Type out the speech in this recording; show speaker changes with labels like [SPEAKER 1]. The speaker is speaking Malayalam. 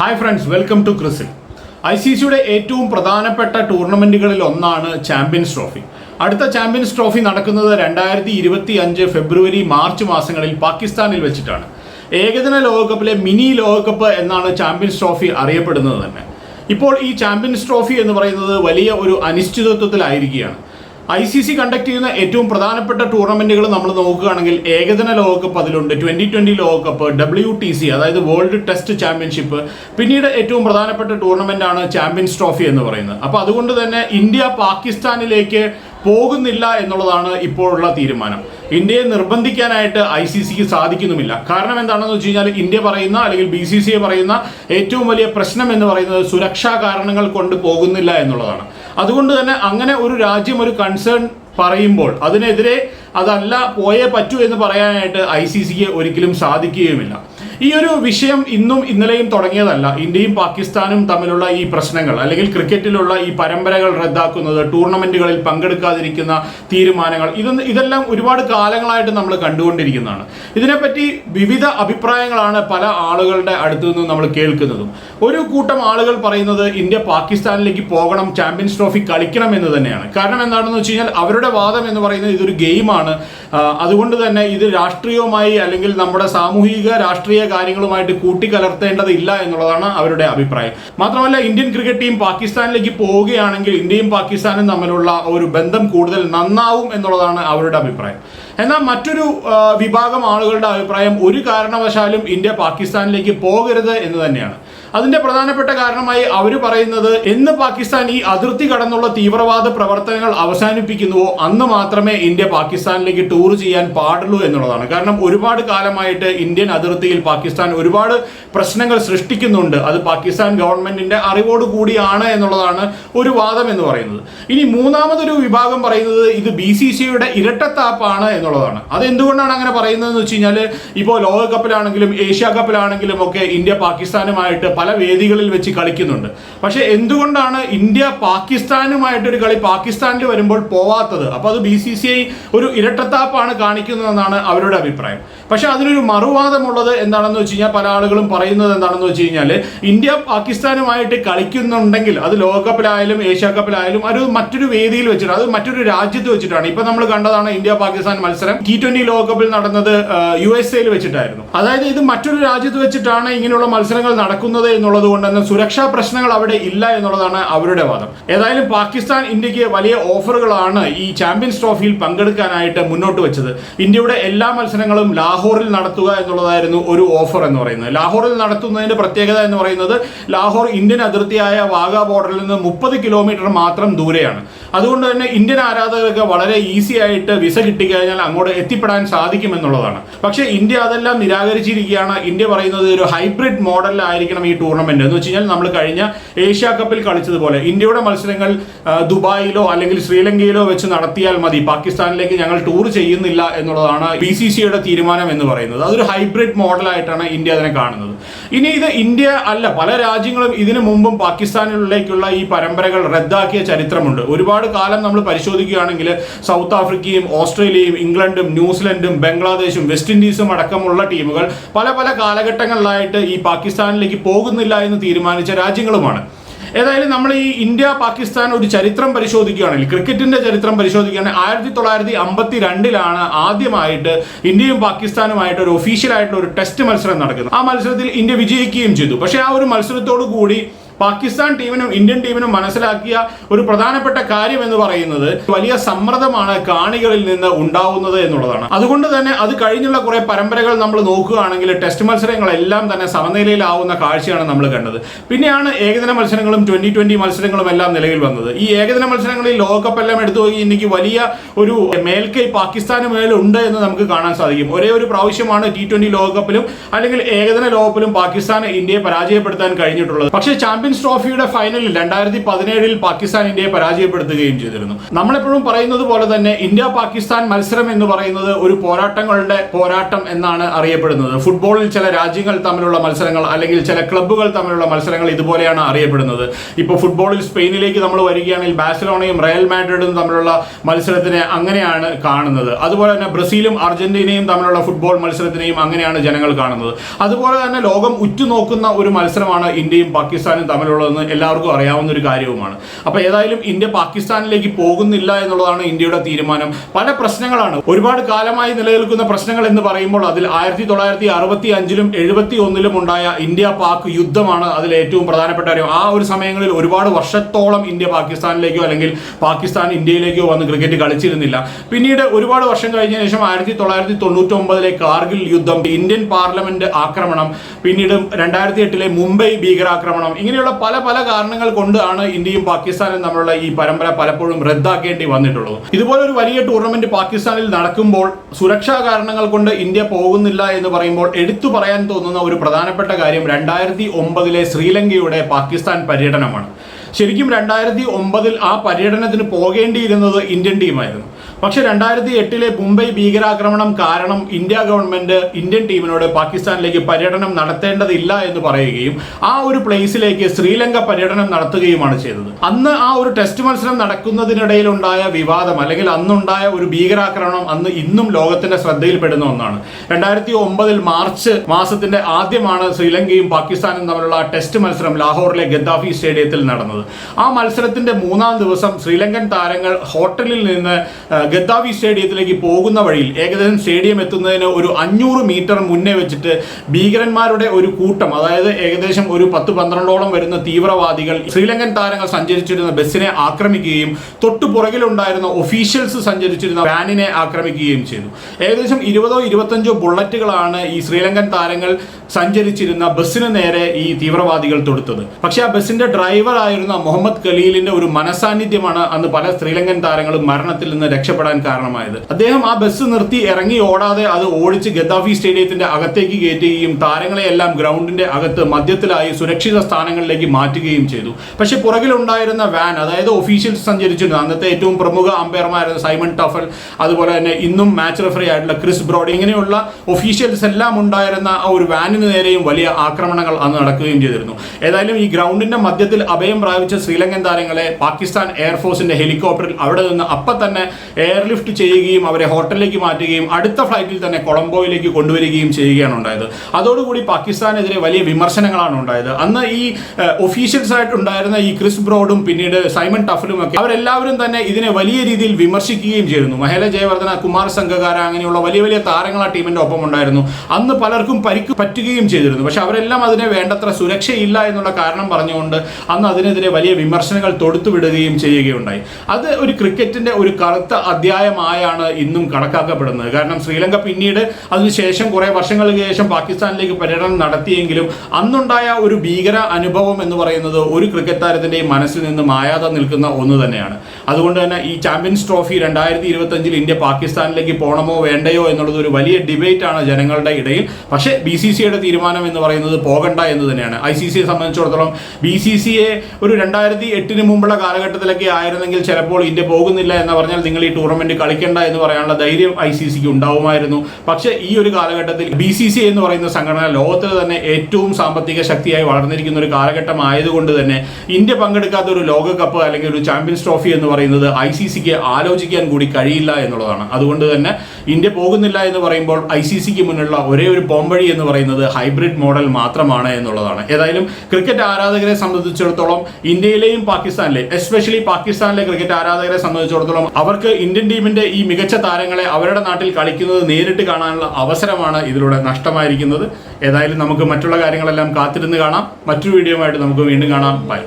[SPEAKER 1] ഹായ് ഫ്രണ്ട്സ് വെൽക്കം ടു ക്രിസിൽ ഐ സി സിയുടെ ഏറ്റവും പ്രധാനപ്പെട്ട ടൂർണമെന്റുകളിൽ ഒന്നാണ് ചാമ്പ്യൻസ് ട്രോഫി അടുത്ത ചാമ്പ്യൻസ് ട്രോഫി നടക്കുന്നത് രണ്ടായിരത്തി ഇരുപത്തി അഞ്ച് ഫെബ്രുവരി മാർച്ച് മാസങ്ങളിൽ പാകിസ്ഥാനിൽ വെച്ചിട്ടാണ്. ഏകദിന ലോകകപ്പിലെ മിനി ലോകകപ്പ് എന്നാണ് ചാമ്പ്യൻസ് ട്രോഫി അറിയപ്പെടുന്നത് തന്നെ. ഇപ്പോൾ ഈ ചാമ്പ്യൻസ് ട്രോഫി എന്ന് പറയുന്നത് വലിയ ഒരു അനിശ്ചിതത്വത്തിലായിരിക്കുകയാണ്. ഐ സി സി കണ്ടക്ട് ചെയ്യുന്ന ഏറ്റവും പ്രധാനപ്പെട്ട ടൂർണമെന്റുകൾ നമ്മൾ നോക്കുകയാണെങ്കിൽ ഏകദിന ലോകകപ്പ് അതിലുണ്ട്. ട്വന്റി ട്വന്റി ലോകകപ്പ് ഡബ്ല്യു ടി സി അതായത് വേൾഡ് ടെസ്റ്റ് ചാമ്പ്യൻഷിപ്പ് പിന്നീട് ഏറ്റവും പ്രധാനപ്പെട്ട ടൂർണമെന്റ് ആണ് ചാമ്പ്യൻസ് ട്രോഫി എന്ന് പറയുന്നത്. അപ്പോൾ അതുകൊണ്ട് തന്നെ ഇന്ത്യ പാകിസ്ഥാനിലേക്ക് പോകുന്നില്ല എന്നുള്ളതാണ് ഇപ്പോഴുള്ള തീരുമാനം. ഇന്ത്യയെ നിർബന്ധിക്കാനായിട്ട് ഐ സി സിക്ക് സാധിക്കുന്നുമില്ല. കാരണം എന്താണെന്ന് വെച്ച് കഴിഞ്ഞാൽ ഇന്ത്യ പറയുന്ന അല്ലെങ്കിൽ ബി സി സി പറയുന്ന ഏറ്റവും വലിയ പ്രശ്നം എന്ന് പറയുന്നത് സുരക്ഷാ കാരണങ്ങൾ കൊണ്ട് പോകുന്നില്ല എന്നുള്ളതാണ്. അതുകൊണ്ട് തന്നെ അങ്ങനെ ഒരു രാജ്യം ഒരു കൺസേൺ പറയുമ്പോൾ അതിനെതിരെ അതല്ല പോയേ പറ്റൂ എന്ന് പറയാനായിട്ട് ഐ സി സിക്ക് ഒരിക്കലും സാധിക്കുകയുമില്ല. ഈ ഒരു വിഷയം ഇന്നും ഇന്നലെയും തുടങ്ങിയതല്ല. ഇന്ത്യയും പാകിസ്ഥാനും തമ്മിലുള്ള ഈ പ്രശ്നങ്ങൾ അല്ലെങ്കിൽ ക്രിക്കറ്റിലുള്ള ഈ പരമ്പരകൾ റദ്ദാക്കുന്നത് ടൂർണമെന്റുകളിൽ പങ്കെടുക്കാതിരിക്കുന്ന തീരുമാനങ്ങൾ ഇതൊന്നും ഇതെല്ലാം ഒരുപാട് കാലങ്ങളായിട്ട് നമ്മൾ കണ്ടുകൊണ്ടിരിക്കുന്നതാണ്. ഇതിനെപ്പറ്റി വിവിധ അഭിപ്രായങ്ങളാണ് പല ആളുകളുടെ അടുത്തു നിന്നും നമ്മൾ കേൾക്കുന്നതും. ഒരു കൂട്ടം ആളുകൾ പറയുന്നത് ഇന്ത്യ പാകിസ്ഥാനിലേക്ക് പോകണം ചാമ്പ്യൻസ് ട്രോഫി കളിക്കണം എന്ന് തന്നെയാണ്. കാരണം എന്താണെന്ന് വെച്ച് കഴിഞ്ഞാൽ അവരുടെ വാദം എന്ന് പറയുന്നത് ഇതൊരു ഗെയിമാണ്. അതുകൊണ്ട് തന്നെ ഇത് രാഷ്ട്രീയവുമായി അല്ലെങ്കിൽ നമ്മുടെ സാമൂഹിക രാഷ്ട്രീയ കാര്യങ്ങളുമായിട്ട് കൂട്ടിക്കലർത്തേണ്ടതില്ല എന്നുള്ളതാണ് അവരുടെ അഭിപ്രായം. മാത്രമല്ല ഇന്ത്യൻ ക്രിക്കറ്റ് ടീം പാകിസ്ഥാനിലേക്ക് പോവുകയാണെങ്കിൽ ഇന്ത്യയും പാകിസ്ഥാനും തമ്മിലുള്ള ഒരു ബന്ധം കൂടുതൽ നന്നാവും എന്നുള്ളതാണ് അവരുടെ അഭിപ്രായം. എന്നാൽ മറ്റൊരു വിഭാഗം ആളുകളുടെ അഭിപ്രായം ഒരു കാരണവശാലും ഇന്ത്യ പാകിസ്ഥാനിലേക്ക് പോകരുത് എന്ന് തന്നെയാണ്. അതിന്റെ പ്രധാനപ്പെട്ട കാരണമായി അവർ പറയുന്നത് എന്ന് പാകിസ്ഥാൻ ഈ അതിർത്തി കടന്നുള്ള തീവ്രവാദ പ്രവർത്തനങ്ങൾ അവസാനിപ്പിക്കുന്നുവോ അന്ന് മാത്രമേ ഇന്ത്യ പാകിസ്ഥാനിലേക്ക് ടൂർ ചെയ്യാൻ പാടുള്ളൂ എന്നുള്ളതാണ്. കാരണം ഒരുപാട് കാലമായിട്ട് ഇന്ത്യൻ അതിർത്തിയിൽ പാകിസ്ഥാൻ ഒരുപാട് പ്രശ്നങ്ങൾ സൃഷ്ടിക്കുന്നുണ്ട്. അത് പാകിസ്ഥാൻ ഗവൺമെന്റിന്റെ അറിവോട് കൂടിയാണ് എന്നുള്ളതാണ് ഒരു വാദം എന്ന് പറയുന്നത്. ഇനി മൂന്നാമതൊരു വിഭാഗം പറയുന്നത് ഇത് ബി സി സിയുടെ ഇരട്ടത്താപ്പാണ് എന്നുള്ളതാണ്. അത് എന്തുകൊണ്ടാണ് അങ്ങനെ പറയുന്നതെന്ന് വെച്ച് കഴിഞ്ഞാൽ ഇപ്പോൾ ലോകകപ്പിലാണെങ്കിലും ഏഷ്യ കപ്പിലാണെങ്കിലും ഒക്കെ ഇന്ത്യ പാകിസ്ഥാനുമായിട്ട് പല വേദികളിൽ വെച്ച് കളിക്കുന്നുണ്ട്. പക്ഷേ എന്തുകൊണ്ടാണ് ഇന്ത്യ പാകിസ്ഥാനുമായിട്ടൊരു കളി പാകിസ്ഥാനിൽ വരുമ്പോൾ പോവാത്തത്? അപ്പോൾ അത് ബി സി സി ഐ ഒരു ഇരട്ടത്താപ്പാണ് കാണിക്കുന്നതെന്നാണ് അവരുടെ അഭിപ്രായം. പക്ഷെ അതിനൊരു മറുവാദമുള്ളത് എന്താണെന്ന് വെച്ച് കഴിഞ്ഞാൽ പല ആളുകളും പറയുന്നത് എന്താണെന്ന് വെച്ച് കഴിഞ്ഞാൽ ഇന്ത്യ പാകിസ്ഥാനുമായിട്ട് കളിക്കുന്നുണ്ടെങ്കിൽ അത് ലോകകപ്പിലായാലും ഏഷ്യ കപ്പിലായാലും അത് മറ്റൊരു വേദിയിൽ വെച്ചിട്ട് അത് മറ്റൊരു രാജ്യത്ത് വെച്ചിട്ടാണ്. ഇപ്പൊ നമ്മൾ കണ്ടതാണ് ഇന്ത്യ പാകിസ്ഥാൻ മത്സരം. ടി ട്വന്റി ലോകകപ്പിൽ നടന്നത് യു എസ് എയിൽ വെച്ചിട്ടായിരുന്നു. അതായത് ഇത് മറ്റൊരു രാജ്യത്ത് വെച്ചിട്ടാണ് ഇങ്ങനെയുള്ള മത്സരങ്ങൾ നടക്കുന്നത് എന്നുള്ളത് കൊണ്ട് തന്നെ സുരക്ഷാ പ്രശ്നങ്ങൾ അവിടെ ഇല്ല എന്നുള്ളതാണ് അവരുടെ വാദം. ഏതായാലും പാകിസ്ഥാൻ ഇന്ത്യയ്ക്ക് വലിയ ഓഫറുകളാണ് ഈ ചാമ്പ്യൻസ് ട്രോഫിയിൽ പങ്കെടുക്കാനായിട്ട് മുന്നോട്ട് വെച്ചത്. ഇന്ത്യയുടെ എല്ലാ മത്സരങ്ങളും ലാഹോറിൽ നടത്തുക എന്നുള്ളതായിരുന്നു ഒരു ഓഫർ എന്ന് പറയുന്നത്. ലാഹോറിൽ നടത്തുന്നതിന്റെ പ്രത്യേകത എന്ന് പറയുന്നത് ലാഹോർ ഇന്ത്യൻ അതിർത്തിയായ വാഗ ബോർഡറിൽ നിന്ന് മുപ്പത് കിലോമീറ്റർ മാത്രം ദൂരെയാണ്. അതുകൊണ്ട് തന്നെ ഇന്ത്യൻ ആരാധകർക്ക് വളരെ ഈസി ആയിട്ട് വിസ കിട്ടിക്കഴിഞ്ഞാൽ അങ്ങോട്ട് എത്തിപ്പെടാൻ സാധിക്കും എന്നുള്ളതാണ് പക്ഷേ ഇന്ത്യ അതെല്ലാം നിരാകരിച്ചിരിക്കുകയാണ്. ഇന്ത്യ പറയുന്നത് ഒരു ഹൈബ്രിഡ് മോഡലിലായിരിക്കണം ഈ ടൂർണമെന്റ് എന്ന് വെച്ച് കഴിഞ്ഞാൽ നമ്മൾ കഴിഞ്ഞ ഏഷ്യ കപ്പിൽ കളിച്ചതുപോലെ ഇന്ത്യയുടെ മത്സരങ്ങൾ ദുബായിലോ അല്ലെങ്കിൽ ശ്രീലങ്കയിലോ വെച്ച് നടത്തിയാൽ മതി. പാകിസ്ഥാനിലേക്ക് ഞങ്ങൾ ടൂർ ചെയ്യുന്നില്ല എന്നുള്ളതാണ് ബി സി സിയുടെ തീരുമാനം എന്ന് പറയുന്നത്. അതൊരു ഹൈബ്രിഡ് മോഡലായിട്ടാണ് ഇന്ത്യ അതിനെ കാണുന്നത്. ഇനി ഇത് ഇന്ത്യ അല്ല പല രാജ്യങ്ങളും ഇതിനു മുമ്പും പാകിസ്ഥാനിലേക്കുള്ള ഈ പരമ്പരകൾ റദ്ദാക്കിയ ചരിത്രമുണ്ട്. ഒരുപാട് കാലം നമ്മൾ പരിശോധിക്കുകയാണെങ്കിൽ സൗത്ത് ആഫ്രിക്കയും ഓസ്ട്രേലിയയും ഇംഗ്ലണ്ടും ന്യൂസിലൻഡും ബംഗ്ലാദേശും വെസ്റ്റ് ഇൻഡീസും അടക്കമുള്ള ടീമുകൾ പല പല കാലഘട്ടങ്ങളിലായിട്ട് ഈ പാകിസ്ഥാനിലേക്ക് പോകുന്നില്ല എന്ന് തീരുമാനിച്ച രാജ്യങ്ങളുമാണ്. ഏതായാലും നമ്മൾ ഈ ഇന്ത്യ പാകിസ്ഥാൻ ഒരു ചരിത്രം പരിശോധിക്കുകയാണെങ്കിൽ ക്രിക്കറ്റിന്റെ ചരിത്രം പരിശോധിക്കുകയാണെങ്കിൽ ആയിരത്തി തൊള്ളായിരത്തി അമ്പത്തി രണ്ടിലാണ് ആദ്യമായിട്ട് ഇന്ത്യയും പാകിസ്ഥാനുമായിട്ട് ഒരു ഒഫീഷ്യലായിട്ടുള്ള ഒരു ടെസ്റ്റ് മത്സരം നടക്കുന്നത്. ആ മത്സരത്തിൽ ഇന്ത്യ വിജയിക്കുകയും ചെയ്തു. പക്ഷേ ആ ഒരു മത്സരത്തോടു കൂടി പാകിസ്ഥാൻ ടീമിനും ഇന്ത്യൻ ടീമിനും മനസ്സിലാക്കിയ ഒരു പ്രധാനപ്പെട്ട കാര്യം എന്ന് പറയുന്നത് വലിയ സമ്മർദ്ദമാണ് കാണികളിൽ നിന്ന് ഉണ്ടാവുന്നത് എന്നുള്ളതാണ്. അതുകൊണ്ട് തന്നെ അത് കഴിഞ്ഞുള്ള കുറെ പരമ്പരകൾ നമ്മൾ നോക്കുകയാണെങ്കിൽ ടെസ്റ്റ് മത്സരങ്ങളെല്ലാം തന്നെ സമനിലയിലാവുന്ന കാഴ്ചയാണ് നമ്മൾ കണ്ടത്. പിന്നെയാണ് ഏകദിന മത്സരങ്ങളും ട്വന്റി ട്വന്റി മത്സരങ്ങളും എല്ലാം നിലയിൽ വന്നത്. ഈ ഏകദിന മത്സരങ്ങളിൽ ലോകകപ്പ് എല്ലാം എടുത്തു നോക്കി ഇന്ത്യയ്ക്ക് വലിയ ഒരു മേൽക്കൈ പാകിസ്ഥാന് മേലുണ്ട് എന്ന് നമുക്ക് കാണാൻ സാധിക്കും. ഒരേ ഒരു പ്രാവശ്യമാണ് ടി ട്വന്റി ലോകകപ്പിലും അല്ലെങ്കിൽ ഏകദിന ലോകകപ്പിലും പാകിസ്ഥാൻ ഇന്ത്യയെ പരാജയപ്പെടുത്താൻ കഴിഞ്ഞിട്ടുള്ളത്. പക്ഷേ ചാമ്പ്യൻസ് ചാമ്പ്യൻസ് ട്രോഫിയുടെ ഫൈനലിൽ രണ്ടായിരത്തി പതിനേഴിൽ പാകിസ്ഥാൻ ഇന്ത്യയെ പരാജയപ്പെടുത്തുകയും ചെയ്തിരുന്നു. നമ്മളെപ്പോഴും പറയുന്നത് പോലെ തന്നെ ഇന്ത്യ പാകിസ്ഥാൻ മത്സരം എന്ന് പറയുന്നത് ഒരു പോരാട്ടങ്ങളുടെ പോരാട്ടം എന്നാണ് അറിയപ്പെടുന്നത്. ഫുട്ബോളിൽ ചില രാജ്യങ്ങൾ തമ്മിലുള്ള മത്സരങ്ങൾ അല്ലെങ്കിൽ ചില ക്ലബ്ബുകൾ തമ്മിലുള്ള മത്സരങ്ങൾ ഇതുപോലെയാണ് അറിയപ്പെടുന്നത്. ഇപ്പോൾ ഫുട്ബോളിൽ സ്പെയിനിലേക്ക് നമ്മൾ വരികയാണെങ്കിൽ ബാഴ്സലോണയും റയൽ മാഡ്രിഡും തമ്മിലുള്ള മത്സരത്തിനെ അങ്ങനെയാണ് കാണുന്നത്. അതുപോലെ തന്നെ ബ്രസീലും അർജന്റീനയും തമ്മിലുള്ള ഫുട്ബോൾ മത്സരത്തിനെയും അങ്ങനെയാണ് ജനങ്ങൾ കാണുന്നത്. അതുപോലെ തന്നെ ലോകം ഉറ്റുനോക്കുന്ന ഒരു മത്സരമാണ് ഇന്ത്യയും പാകിസ്ഥാനും തമ്മിലുള്ളതെന്ന് എല്ലാവർക്കും അറിയാവുന്ന ഒരു കാര്യവുമാണ്. അപ്പോൾ ഏതായാലും ഇന്ത്യ പാകിസ്ഥാനിലേക്ക് പോകുന്നില്ല എന്നുള്ളതാണ് ഇന്ത്യയുടെ തീരുമാനം. പല പ്രശ്നങ്ങളാണ്. ഒരുപാട് കാലമായി നിലനിൽക്കുന്ന പ്രശ്നങ്ങൾ എന്ന് പറയുമ്പോൾ അതിൽ ആയിരത്തി തൊള്ളായിരത്തി അറുപത്തി അഞ്ചിലും എഴുപത്തി ഒന്നിലും ഉണ്ടായ ഇന്ത്യ പാക് യുദ്ധമാണ് അതിൽ ഏറ്റവും പ്രധാനപ്പെട്ട കാര്യം. ആ ഒരു സമയങ്ങളിൽ ഒരുപാട് വർഷത്തോളം ഇന്ത്യ പാകിസ്ഥാനിലേക്കോ അല്ലെങ്കിൽ പാകിസ്ഥാൻ ഇന്ത്യയിലേക്കോ വന്ന് ക്രിക്കറ്റ് കളിച്ചിരുന്നില്ല. പിന്നീട് ഒരുപാട് വർഷം കഴിഞ്ഞ ശേഷം ആയിരത്തി തൊള്ളായിരത്തി തൊണ്ണൂറ്റി ഒമ്പതിലെ കാർഗിൽ യുദ്ധം ഇന്ത്യൻ പാർലമെന്റ് ആക്രമണം പിന്നീട് രണ്ടായിരത്തി എട്ടിലെ മുംബൈ ഭീകരാക്രമണം ഇങ്ങനെയുള്ള പല പല കാരണങ്ങൾ കൊണ്ടാണ് ഇന്ത്യയും പാകിസ്ഥാനും തമ്മിലുള്ള ഈ പരമ്പര പലപ്പോഴും റദ്ദാക്കേണ്ടി വന്നിട്ടുള്ളത്. ഇതുപോലെ ഒരു വലിയ ടൂർണമെന്റ് പാകിസ്ഥാനിൽ നടക്കുമ്പോൾ സുരക്ഷാ കാരണങ്ങൾ കൊണ്ട് ഇന്ത്യ പോകുന്നില്ല എന്ന് പറയുമ്പോൾ എടുത്തു പറയാൻ തോന്നുന്ന ഒരു പ്രധാനപ്പെട്ട കാര്യം രണ്ടായിരത്തി ഒമ്പതിലെ ശ്രീലങ്കയുടെ പാകിസ്ഥാൻ പര്യടനമാണ്. ശരിക്കും രണ്ടായിരത്തി ഒമ്പതിൽ ആ പര്യടനത്തിന് പോകേണ്ടിയിരുന്നത് ഇന്ത്യൻ ടീമായിരുന്നു പക്ഷെ രണ്ടായിരത്തി എട്ടിലെ മുംബൈ ഭീകരാക്രമണം കാരണം ഇന്ത്യ ഗവൺമെന്റ് ഇന്ത്യൻ ടീമിനോട് പാകിസ്ഥാനിലേക്ക് പര്യടനം നടത്തേണ്ടതില്ല എന്ന് പറയുകയും ആ ഒരു പ്ലേസിലേക്ക് ശ്രീലങ്ക പര്യടനം നടത്തുകയുമാണ് ചെയ്തത്. അന്ന് ആ ഒരു ടെസ്റ്റ് മത്സരം നടക്കുന്നതിനിടയിൽ ഉണ്ടായ വിവാദം അല്ലെങ്കിൽ അന്നുണ്ടായ ഒരു ഭീകരാക്രമണം അന്ന് ഇന്നും ലോകത്തിന്റെ ശ്രദ്ധയിൽപ്പെടുന്ന ഒന്നാണ്. രണ്ടായിരത്തി ഒമ്പതിൽ മാർച്ച് മാസത്തിന്റെ ആദ്യമാണ് ശ്രീലങ്കയും പാകിസ്ഥാനും തമ്മിലുള്ള ആ ടെസ്റ്റ് മത്സരം ലാഹോറിലെ ഗദ്ദാഫി സ്റ്റേഡിയത്തിൽ നടന്നത്. ആ മത്സരത്തിന്റെ മൂന്നാം ദിവസം ശ്രീലങ്കൻ താരങ്ങൾ ഹോട്ടലിൽ നിന്ന് ഗദ്ദാഫി സ്റ്റേഡിയത്തിലേക്ക് പോകുന്ന വഴിയിൽ ഏകദേശം സ്റ്റേഡിയം എത്തുന്നതിന് ഒരു അഞ്ഞൂറ് മീറ്റർ മുന്നേ വെച്ചിട്ട് ഭീകരന്മാരുടെ ഒരു കൂട്ടം അതായത് ഏകദേശം ഒരു പത്ത് പന്ത്രണ്ടോളം വരുന്ന തീവ്രവാദികൾ ശ്രീലങ്കൻ താരങ്ങൾ സഞ്ചരിച്ചിരുന്ന ബസ്സിനെ ആക്രമിക്കുകയും തൊട്ടു പുറകിലുണ്ടായിരുന്ന ഒഫീഷ്യൽസ് സഞ്ചരിച്ചിരുന്ന വാനിനെ ആക്രമിക്കുകയും ചെയ്തു. ഏകദേശം ഇരുപതോ ഇരുപത്തഞ്ചോ ബുള്ളറ്റുകളാണ് ഈ ശ്രീലങ്കൻ താരങ്ങൾ സഞ്ചരിച്ചിരുന്ന ബസ്സിന് നേരെ ഈ തീവ്രവാദികൾ തൊടുത്തത്. പക്ഷേ ആ ബസ്സിന്റെ ഡ്രൈവർ ആയിരുന്ന മുഹമ്മദ് ഖലീലിന്റെ ഒരു മനസാന്നിധ്യമാണ് അന്ന് പല ശ്രീലങ്കൻ താരങ്ങളും മരണത്തിൽ നിന്ന് രക്ഷപ്പെടാൻ കാരണമായത്. അദ്ദേഹം ആ ബസ് നിർത്തി ഇറങ്ങി ഓടാതെ അത് ഓടിച്ച് ഗദ്ദാഫി സ്റ്റേഡിയത്തിന്റെ അകത്തേക്ക് കയറ്റുകയും താരങ്ങളെ എല്ലാം ഗ്രൗണ്ടിന്റെ അകത്ത് മധ്യത്തിലായി സുരക്ഷിത സ്ഥാനങ്ങളിലേക്ക് മാറ്റുകയും ചെയ്തു. പക്ഷെ പുറകിലുണ്ടായിരുന്ന വാൻ അതായത് ഒഫീഷ്യൽസ് സഞ്ചരിച്ചിരുന്ന. അന്നത്തെ ഏറ്റവും പ്രമുഖ അമ്പയർമാരായ സൈമൺ ടഫൽ അതുപോലെ തന്നെ ഇന്നും മാച്ച് റെഫറി ആയിട്ടുള്ള ക്രിസ് ബ്രോഡ്. ഇങ്ങനെയുള്ള ഒഫീഷ്യൽസ് എല്ലാം ഉണ്ടായിരുന്ന ആ ഒരു വാനിന് നേരെയും വലിയ ആക്രമണങ്ങൾ അന്ന് നടക്കുകയും ചെയ്തിരുന്നു. ഏതായാലും ഈ ഗ്രൗണ്ടിന്റെ മധ്യത്തിൽ അഭയം പ്രാപിച്ച ശ്രീലങ്കൻ താരങ്ങളെ പാകിസ്ഥാൻ എയർഫോഴ്സിന്റെ ഹെലികോപ്റ്ററിൽ അവിടെ നിന്ന് അപ്പം തന്നെ എയർലിഫ്റ്റ് ചെയ്യുകയും അവരെ ഹോട്ടലിലേക്ക് മാറ്റുകയും അടുത്ത ഫ്ലൈറ്റിൽ തന്നെ കൊളംബോയിലേക്ക് കൊണ്ടുവരികയും ചെയ്യുകയാണ് ഉണ്ടായത്. അതോടുകൂടി പാകിസ്ഥാനെതിരെ വലിയ വിമർശനങ്ങളാണ് ഉണ്ടായത്. അന്ന് ഈ ഒഫീഷ്യൽസ് ആയിട്ട് ഉണ്ടായിരുന്ന ഈ ക്രിസ് ബ്രോഡും പിന്നീട് സൈമൺ ടഫലും ഒക്കെ അവരെല്ലാവരും തന്നെ ഇതിനെ വലിയ രീതിയിൽ വിമർശിക്കുകയും ചെയ്തിരുന്നു മഹേല ജയവർദ്ധന കുമാർ സംഘകാര അങ്ങനെയുള്ള വലിയ വലിയ താരങ്ങൾ ആ ടീമിന്റെ ഒപ്പം ഉണ്ടായിരുന്നു. അന്ന് പലർക്കും പരിക്ക് പറ്റുകയും ചെയ്തിരുന്നു. പക്ഷെ അവരെല്ലാം അതിനെ വേണ്ടത്ര സുരക്ഷയില്ല എന്നുള്ള കാരണം പറഞ്ഞുകൊണ്ട് അന്ന് അതിനെതിരെ വലിയ വിമർശനങ്ങൾ തൊടുത്തുവിടുകയും ചെയ്യുകയുണ്ടായി. അത് ഒരു ക്രിക്കറ്റിന്റെ ഒരു കറുത്ത അധ്യായമായാണ് ഇന്നും കണക്കാക്കപ്പെടുന്നത്. കാരണം ശ്രീലങ്ക പിന്നീട് അതിനുശേഷം കുറെ വർഷങ്ങൾക്ക് ശേഷം പാകിസ്ഥാനിലേക്ക് പര്യടനം നടത്തിയെങ്കിലും അന്നുണ്ടായ ഒരു ഭീകര അനുഭവം എന്ന് പറയുന്നത് ഒരു ക്രിക്കറ്റ് താരത്തിന്റെയും മനസ്സിൽ നിന്ന് മായാതെ നിൽക്കുന്ന ഒന്ന് തന്നെയാണ്. അതുകൊണ്ട് തന്നെ ഈ ചാമ്പ്യൻസ് ട്രോഫി രണ്ടായിരത്തി ഇരുപത്തി അഞ്ചിൽ ഇന്ത്യ പാകിസ്ഥാനിലേക്ക് പോകണമോ വേണ്ടയോ എന്നുള്ളത് ഒരു വലിയ ഡിബേറ്റ് ആണ് ജനങ്ങളുടെ ഇടയിൽ. പക്ഷേ ബി സി സിയുടെ തീരുമാനം എന്ന് പറയുന്നത് പോകണ്ട എന്ന് തന്നെയാണ്. ഐ സി സിയെ സംബന്ധിച്ചിടത്തോളം ബി സി സിയെ ഒരു രണ്ടായിരത്തി എട്ടിന് മുമ്പുള്ള കാലഘട്ടത്തിലൊക്കെ ആയിരുന്നെങ്കിൽ ചിലപ്പോൾ ഇന്ത്യ പോകുന്നില്ല എന്ന് പറഞ്ഞാൽ നിങ്ങൾ ഈ ടൂർണമെന്റ് കളിക്കേണ്ട എന്ന് പറയാനുള്ള ധൈര്യം ഐ സി സിക്ക് ഉണ്ടാവുമായിരുന്നു. പക്ഷേ ഈ ഒരു കാലഘട്ടത്തിൽ ബി സി സി എന്ന് പറയുന്ന സംഘടന ലോകത്തിൽ തന്നെ ഏറ്റവും സാമ്പത്തിക ശക്തിയായി വളർന്നിരിക്കുന്ന ഒരു കാലഘട്ടം ആയതുകൊണ്ട് തന്നെ ഇന്ത്യ പങ്കെടുക്കാത്ത ഒരു ലോകകപ്പ് അല്ലെങ്കിൽ ഒരു ചാമ്പ്യൻസ് ട്രോഫി എന്ന് പറയുന്നത് ഐ സി സിക്ക് ആലോചിക്കാൻ കൂടി കഴിയില്ല എന്നുള്ളതാണ്. അതുകൊണ്ട് തന്നെ ഇന്ത്യ പോകുന്നില്ല എന്ന് പറയുമ്പോൾ ഐ സി സിക്ക് മുന്നിലുള്ള ഒരേ ഒരു പോംവഴി എന്ന് പറയുന്നത് ഹൈബ്രിഡ് മോഡൽ മാത്രമാണ് എന്നുള്ളതാണ്. ഏതായാലും ക്രിക്കറ്റ് ആരാധകരെ സംബന്ധിച്ചിടത്തോളം ഇന്ത്യയിലെയും പാകിസ്ഥാനിലെയും എസ്പെഷ്യലി പാകിസ്ഥാനിലെ ക്രിക്കറ്റ് ആരാധകരെ സംബന്ധിച്ചിടത്തോളം അവർക്ക് ഇന്ത്യൻ ടീമിന്റെ ഈ മികച്ച താരങ്ങളെ അവരുടെ നാട്ടിൽ കളിക്കുന്നത് നേരിട്ട് കാണാനുള്ള അവസരമാണ് ഇതിലൂടെ നഷ്ടമായിരിക്കുന്നത്. ഏതായാലും നമുക്ക് മറ്റുള്ള കാര്യങ്ങളെല്ലാം കാത്തിരുന്ന് കാണാം. മറ്റൊരു വീഡിയോ നമുക്ക് വീണ്ടും കാണാം. ബൈ